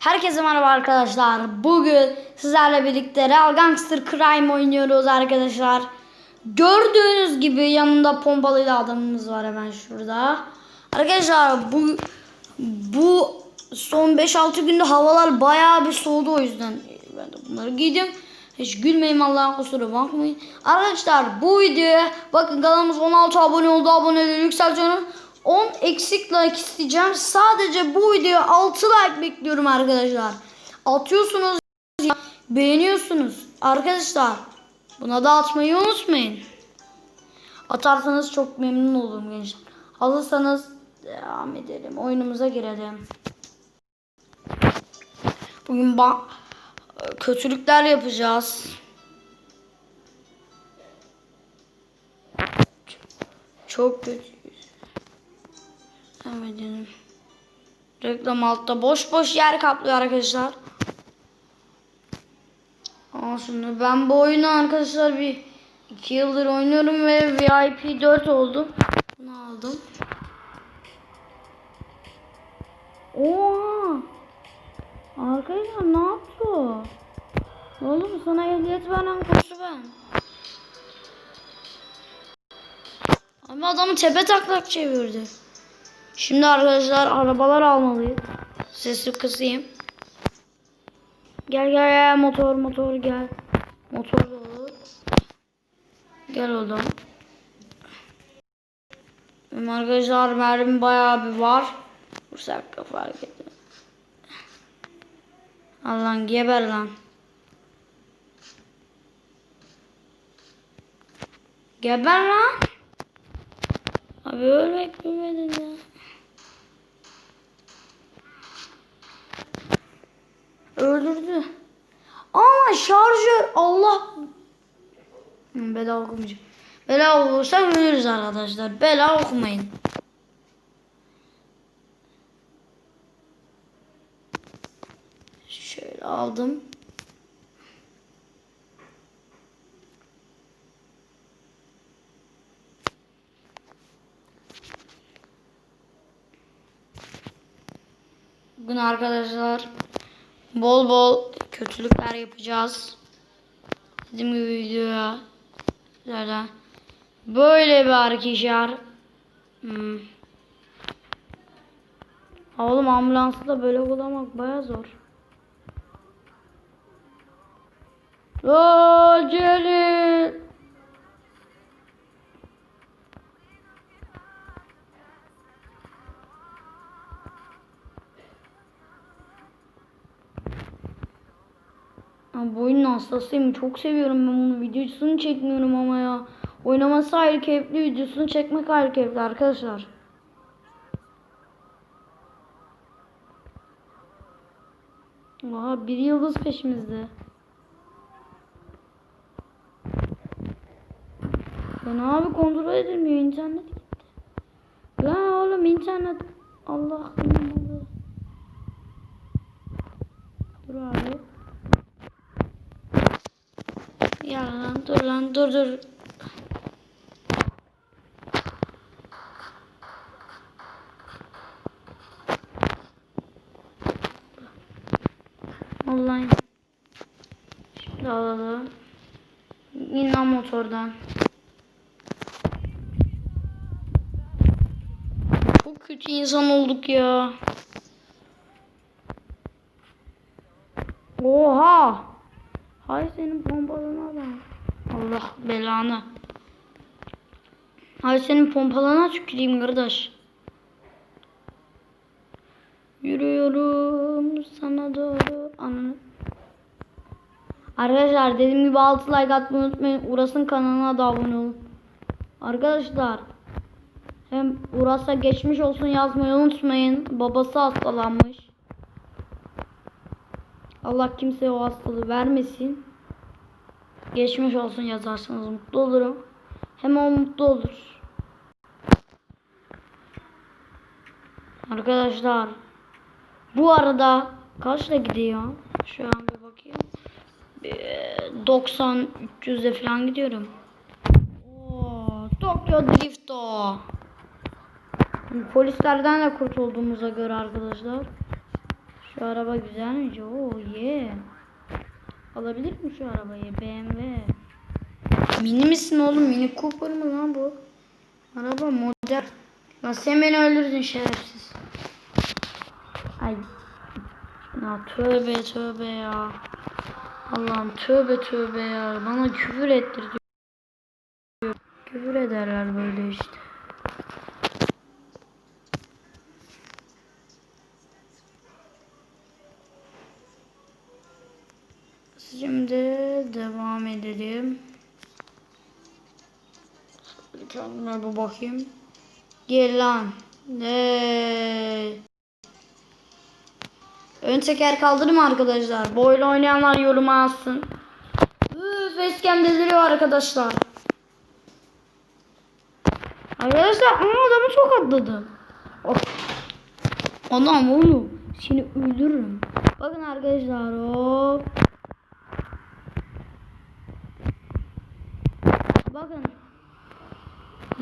Herkese merhaba arkadaşlar. Bugün sizlerle birlikte Real Gangster Crime oynuyoruz arkadaşlar. Gördüğünüz gibi yanında pompalıyla adamımız var hemen şurada. Arkadaşlar bu bu son 5-6 günde havalar bayağı bir soğudu o yüzden ben de bunları giydim. Hiç gülmeyin Allah'ın kusura bakmayın. Arkadaşlar bu videoya bakın kanalımız 16 abone oldu. Aboneleri yükseltiyorum. 10 eksik like isteyeceğim. Sadece bu videoya 6 like bekliyorum arkadaşlar. Atıyorsunuz, beğeniyorsunuz. Arkadaşlar buna da atmayı unutmayın. Atarsanız çok memnun olurum gençler. Hazırsanız devam edelim. Oyunumuza girelim. Bugün kötülükler yapacağız. Çok kötüyüz. Devam edelim. Reklam altta boş boş yer kaplıyor arkadaşlar. Şimdi ben bu oyunu arkadaşlar bir iki yıldır oynuyorum ve VIP 4 oldum. Bunu aldım. Oha! Arkadaşlar ne yaptı? Oğlum sana ehliyet veren kursu ben. Ama adamı tepe taklak çevirdi. Şimdi arkadaşlar arabalar almalıyız. Sesi kısayım. Gel gel gel motor motor gel. Motor dolu. Gel oğlum. Benim arkadaşlar mermi bayağı bir var. Vursak da fark etmez. Allah'ın geber lan. Geber lan. Abi ölmek bilmedin ya. Öldürdü. Ama şarjör Allah. Hı, Bela okumayacağım. Bela olursa ölürüz arkadaşlar. Bela okumayın. Şöyle aldım. Bugün arkadaşlar bol bol kötülükler yapacağız. Dediğim gibi videoya zaten böyle bir arkadaşlar. Hmm. Oğlum ambulansı da böyle bulamak baya zor. Acele. Ya bu oyunun hastasıyım. Çok seviyorum ben bunu. Videosunu çekmiyorum ama ya. Oynaması ayrı keyifli, videosunu çekmek ayrı keyifli arkadaşlar. Oha bir yıldız peşimizde. Lan abi kontrol edilmiyor internet gitti. Lan oğlum internet Allah Allah. Dur abi. Ya lan dur lan dur dur. Online. Şimdi alalım. İn lan motordan. Çok kötü insan olduk ya. Oha. Hay senin pompalına bak. Allah belanı. Hay senin pompalana tüküreyim kardeş. Yürüyorum sana doğru. Ananı. Arkadaşlar dediğim gibi 6 like atmayı unutmayın. Uras'ın kanalına da abone olun. Arkadaşlar hem Uras'a geçmiş olsun yazmayı unutmayın. Babası hastalanmış. Allah kimseye o hastalığı vermesin. Geçmiş olsun yazarsanız mutlu olurum. Hem o mutlu olur. Arkadaşlar bu arada kaçla gidiyor? Şu an bir bakayım. Bir 90 300'e falan gidiyorum. Oo, Tokyo Drift o. Polislerden de kurtulduğumuza göre arkadaşlar. Şu araba güzelmiş. Oo ye. Alabilir mi şu arabayı? BMW. Mini misin oğlum? Mini Cooper mı lan bu? Araba modern. Lan sen beni öldürdün şerefsiz. Ay. Ya tövbe tövbe ya. Allah'ım tövbe tövbe ya. Bana küfür ettirdi. Küfür ederler böyle işte. Şimdi devam edelim. Tane bir bakayım. Gel lan. Ne? Ön teker kaldırma arkadaşlar. Boyla oynayanlar yoruma yazsın. Üf facecam deliriyor arkadaşlar. Arkadaşlar ama adamı çok atladı. Of. Anam oğlum. Seni öldürürüm. Bakın arkadaşlar hop. Bakın.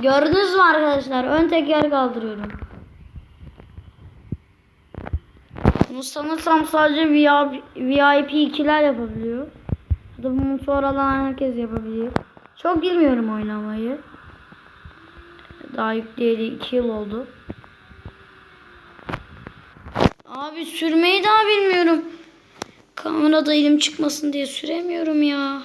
Gördünüz mü arkadaşlar? Ön teker kaldırıyorum. Bunu sanırsam sadece VIP 2'ler yapabiliyor. Ya da bunu sonradan herkes yapabiliyor. Çok bilmiyorum oynamayı. Daha yükleyeli 2 yıl oldu. Abi sürmeyi daha bilmiyorum. Kamerada elim çıkmasın diye süremiyorum ya.